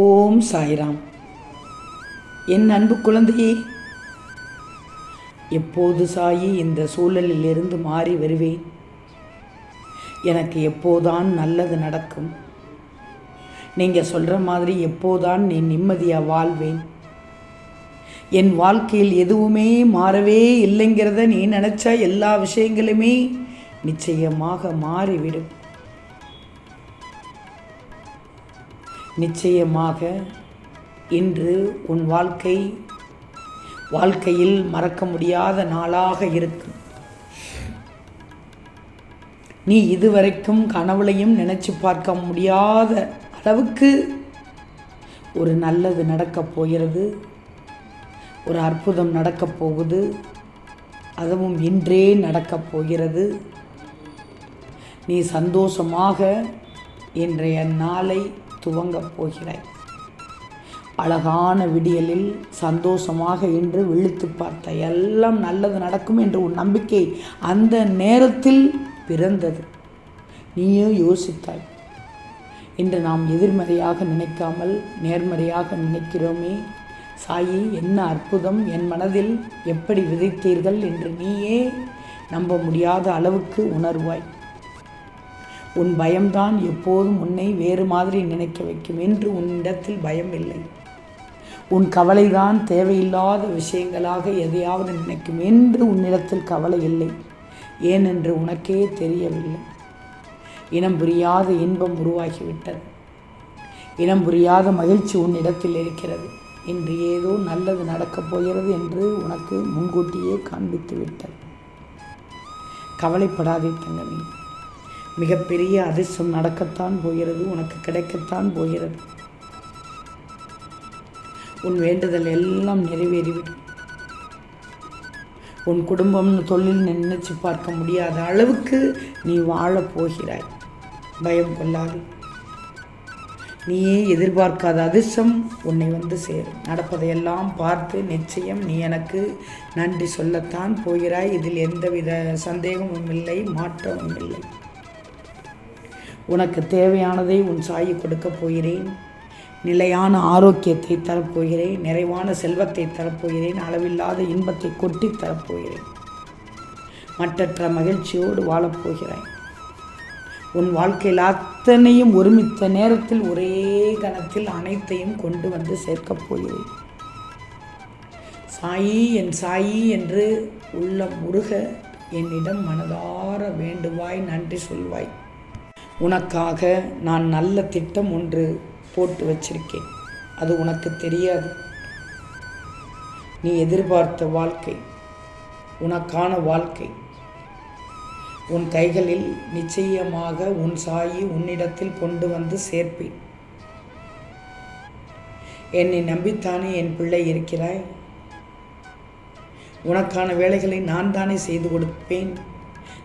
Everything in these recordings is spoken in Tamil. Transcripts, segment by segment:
ஓம் சாய்ராம். என் அன்பு குழந்தையே எப்போது சாயி இந்த சூழலிலிருந்து மாறி வருவேன்? எனக்கு எப்போதான் நல்லது நடக்கும்? நீங்கள் சொல்கிற மாதிரி எப்போதான் நீ நிம்மதியாக வாழ்வேன்? என் வாழ்க்கையில் எதுவுமே மாறவே இல்லைங்கிறத நீ நினச்சா எல்லா விஷயங்களுமே நிச்சயமாக மாறிவிடும். நிச்சயமாக இன்று உன் வாழ்க்கை வாழ்க்கையில் மறக்க முடியாத நாளாக இருக்கும் நீ இதுவரைக்கும் கனவுலையும் நினச்சி பார்க்க முடியாத அளவுக்கு ஒரு நல்லது நடக்கப் போகிறது. ஒரு அற்புதம் நடக்கப் போகுது. அதுவும் இன்றே நடக்கப் போகிறது. நீ சந்தோஷமாக இன்றைய நாளை துவங்கப் போகிறாய் அழகான விடியலில் சந்தோஷமாக இன்று விழித்து பார்த்த எல்லாம் நல்லது நடக்கும் என்ற ஒரு நம்பிக்கை அந்த நேரத்தில் பிறந்தது. நீயோ யோசித்தாய். இன்று நாம் எதிர்மறையாக நினைக்காமல் நேர்மறையாக நினைக்கிறோமே. சாயி என்ன அற்புதம் என் மனதில் எப்படி விதைத்தீர்கள் என்று நீயே நம்ப முடியாத அளவுக்கு உணர்வாய். உன் பயம்தான் எப்போதும் உன்னை வேறு மாதிரி நினைக்க வைக்கும் என்று உன்னிடத்தில் பயம் இல்லை உன் கவலைதான் தேவையில்லாத விஷயங்களாக எதையாவது நினைக்கும் என்று உன்னிடத்தில் கவலை இல்லை. ஏனென்று உனக்கே தெரியவில்லை. இனம் புரியாத இன்பம் உருவாகிவிட்டது. இனம் புரியாத மகிழ்ச்சி உன்னிடத்தில் இருக்கிறது. இன்று ஏதோ நல்லது நடக்கப் போகிறது என்று உனக்கு முன்கூட்டியே காண்பித்து விட்டது கவலைப்படாதே தங்கமே. மிகப்பெரிய அதிர்ஷ்டம் நடக்கத்தான் போகிறது உனக்கு கிடைக்கத்தான் போகிறது. உன் வேண்டுதல் எல்லாம் நிறைவேறிவிடும். உன் குடும்பம்னு தொழில் நினைச்சு பார்க்க முடியாத அளவுக்கு நீ வாழப் போகிறாய். பயம் கொள்ளாது. நீயே எதிர்பார்க்காத அதிர்ஷ்டம் உன்னை வந்து சேரும். நடப்பதையெல்லாம் பார்த்து நிச்சயம் நீ எனக்கு நன்றி சொல்லத்தான் போகிறாய். இதில் எந்தவித சந்தேகமும் இல்லை மாற்றமும் இல்லை. உனக்கு தேவையானதை உன் சாயி கொடுக்கப் போகிறேன். நிலையான ஆரோக்கியத்தை தரப்போகிறேன். நிறைவான செல்வத்தை தரப்போகிறேன். அளவில்லாத இன்பத்தை கொட்டி தரப்போகிறேன். மற்றற்ற மகிழ்ச்சியோடு வாழப்போகிறாய் உன் வாழ்க்கையில் அத்தனையும் ஒருமித்த நேரத்தில் ஒரே கணத்தில் அனைத்தையும் கொண்டு வந்து சேர்க்கப் போகிறேன். சாயி என் சாயி என்று உள்ளம் முருக என்னிடம் மனதார வேண்டுவாய் நன்றி சொல்வாய். உனக்காக நான் நல்ல திட்டம் ஒன்று போட்டு வச்சிருக்கேன். அது உனக்கு தெரியாது. நீ எதிர்பார்த்த வாழ்க்கை உனக்கான வாழ்க்கை. உன் கைகளில் நிச்சயமாக உன் சாயி உன்னிடத்தில் கொண்டு வந்து சேர்ப்பேன். என்னை நம்பித்தானே என் பிள்ளை இருக்கிறாய்? உனக்கான வேலைகளை நான் தானே செய்து கொடுப்பேன்.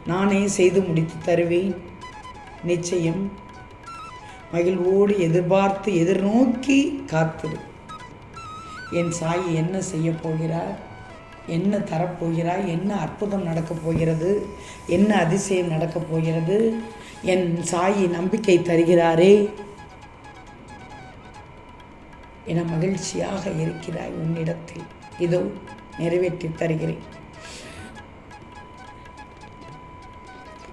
நானே செய்து முடித்து தருவேன். நிச்சயம். மகிழ்வோடு எதிர்பார்த்து எதிர்நோக்கி காத்திரு. என் சாயி என்ன செய்ய போகிறார்? என்ன தரப்போகிறாய் என்ன அற்புதம் நடக்கப் போகிறது? என்ன அதிசயம் நடக்கப் போகிறது? என் சாயி நம்பிக்கை தருகிறாரே. என மகிழ்ச்சியாக இருக்கிறாய் உன்னிடத்தில். இதோ நிறைவேற்றி தருகிறேன்.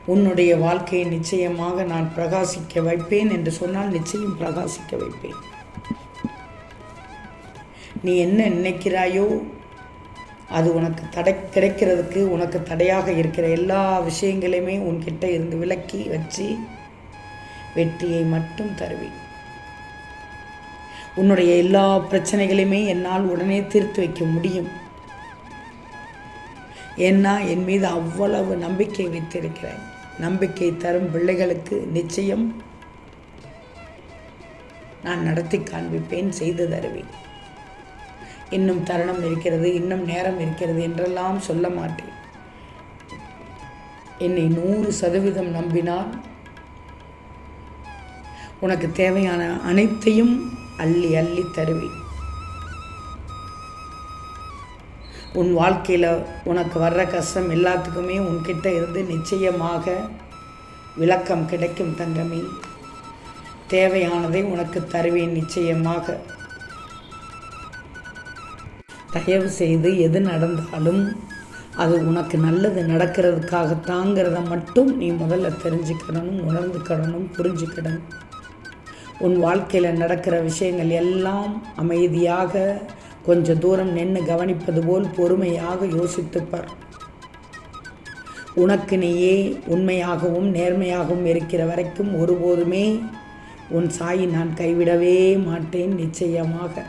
உன்னுடைய வாழ்க்கையை நிச்சயமாக நான் பிரகாசிக்க வைப்பேன் என்று சொன்னால் நிச்சயம் பிரகாசிக்க வைப்பேன். நீ என்ன நினைக்கிறாயோ அது உனக்கு தடை கிடைக்கிறதுக்கு உனக்கு தடையாக இருக்கிற எல்லா விஷயங்களையுமே உன்கிட்ட இருந்து விலக்கி வச்சு வெற்றியை மட்டும் தருவேன். உன்னுடைய எல்லா பிரச்சனைகளையுமே என்னால் உடனே தீர்த்து வைக்க முடியும். ஏன்னா என் மீது அவ்வளவு நம்பிக்கை வைத்திருக்கிறேன். நம்பிக்கை தரும் பிள்ளைகளுக்கு நிச்சயம் நான் நடத்தி காண்பிப்பேன் செய்து தருவேன். இன்னும் தருணம் இருக்கிறது இன்னும் நேரம் இருக்கிறது என்றெல்லாம் சொல்ல மாட்டேன். என்னை நூறு சதவீதம் நம்பினால் உனக்கு தேவையான அனைத்தையும் அள்ளி அள்ளி தருவேன். உன் வாழ்க்கையில் உனக்கு வர்ற கஷ்டம் எல்லாத்துக்குமே உன்கிட்ட இருந்து நிச்சயமாக விளக்கம் கிடைக்கும் தங்கமே. தேவையானதை உனக்கு தருவேன் நிச்சயமாக. தயவு செய்து எது நடந்தாலும் அது உனக்கு நல்லது நடக்கிறதுக்காகத்தாங்கிறத மட்டும் நீ முதல்ல தெரிஞ்சுக்கிடணும் உணர்ந்துக்கிடணும் புரிஞ்சுக்கிடணும் உன் வாழ்க்கையில் நடக்கிற விஷயங்கள் எல்லாம் அமைதியாக கொஞ்ச தூரம் நின்று கவனிப்பது போல் பொறுமையாக யோசித்துப்பார். உனக்கு நீயே உண்மையாகவும் நேர்மையாகவும் இருக்கிற வரைக்கும் ஒருபோதுமே உன் சாயை நான் கைவிடவே மாட்டேன் நிச்சயமாக.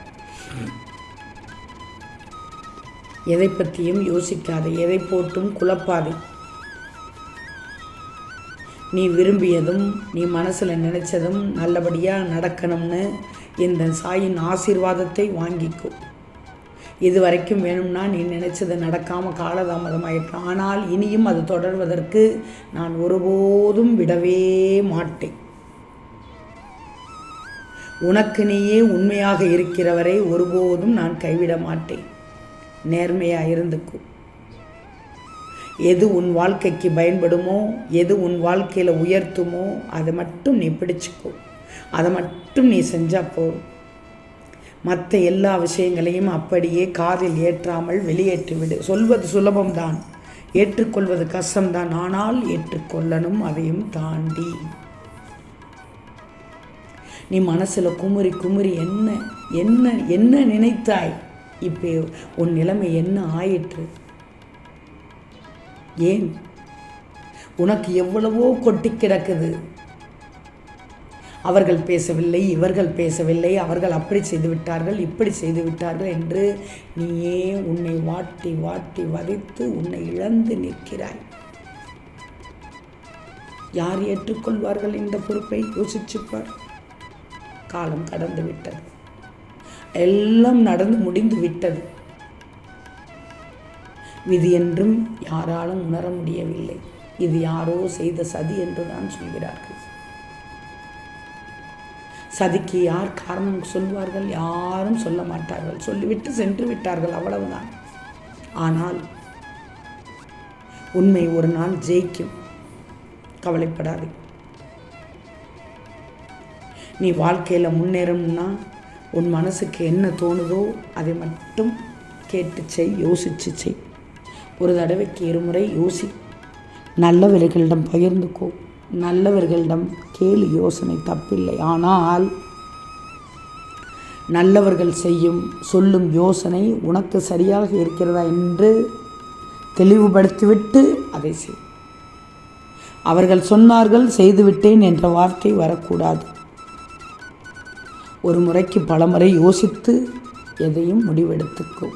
எதை பற்றியும் யோசிக்காது எதை போட்டும் குழப்பாதே. நீ விரும்பியதும் நீ மனசில் நினச்சதும் நல்லபடியாக நடக்கணும்னு இந்த சாயின் ஆசீர்வாதத்தை வாங்கிக்கும் இது வரைக்கும் வேணும்னா நீ நினச்சது நடக்காமல் காலதாமதமாயிற்று ஆனால் இனியும் அது தொடர்வதற்கு நான் ஒருபோதும் விடவே மாட்டேன். உனக்கு நீயே உண்மையாக இருக்கிறவரை ஒருபோதும் நான் கைவிட மாட்டேன். நேர்மையாக இருந்துக்கும் எது உன் வாழ்க்கைக்கு பயன்படுமோ எது உன் வாழ்க்கையில் உயர்த்துமோ அதை மட்டும் நீ பிடிச்சிக்கோ. அதை மட்டும் நீ செஞ்சால் போதும். மற்ற எல்லா விஷயங்களையும் அப்படியே காதில் ஏற்றாமல் வெளியேற்றிவிடு. சொல்வது சுலபம்தான். ஏற்றுக்கொள்வது கஷ்டம்தான். ஆனால் ஏற்றுக்கொள்ளணும் அதையும் தாண்டி. நீ மனசில் குமுறி குமுறி என்ன என்ன என்ன நினைத்தாய்? இப்போ உன் நிலைமை என்ன ஆயிற்று? ஏன்? உனக்கு எவ்வளவோ கொட்டி கிடக்குது. அவர்கள் பேசவில்லை இவர்கள் பேசவில்லை அவர்கள் அப்படி செய்து விட்டார்கள் இப்படி செய்து விட்டார்கள் என்று நீயே உன்னை வாட்டி வாட்டி வதைத்து உன்னை இழந்து நிற்கிறாய். யார் ஏற்றுக்கொள்வார்கள் இந்த பொறுப்பை? யோசிச்சுப்பார். காலம் கடந்து விட்டது. எல்லாம் நடந்து முடிந்து விட்டது. விதி என்றும் யாராலும் உணர முடியவில்லை. இது யாரோ செய்த சதி என்று தான் சொல்கிறார்கள். சதிக்கு யார் காரணம் சொல்வார்கள் யாரும் சொல்ல மாட்டார்கள். சொல்லிவிட்டு சென்று விட்டார்கள் அவ்வளவுதான். ஆனால் உண்மை ஒரு நாள் ஜெயிக்கும். கவலைப்படாது. நீ வாழ்க்கையில் முன்னேறணும்னா உன் மனசுக்கு என்ன தோணுதோ அதை மட்டும் கேட்டு செய் யோசிச்சு செய். ஒரு தடவைக்கு இருமுறை யோசி. நல்ல விலைகளிடம் பகிர்ந்துக்கோ. நல்லவர்களிடம் கேளு யோசனை தப்பில்லை. ஆனால் நல்லவர்கள் செய்யும் சொல்லும் யோசனை உனக்கு சரியாக இருக்கிறதா என்று தெளிவுபடுத்திவிட்டு அதை செய். அவர்கள் சொன்னார்கள் செய்துவிட்டேன் என்ற வார்த்தை வரக்கூடாது. ஒரு முறைக்கு பலமுறை யோசித்து எதையும் முடிவெடுத்துக்கும்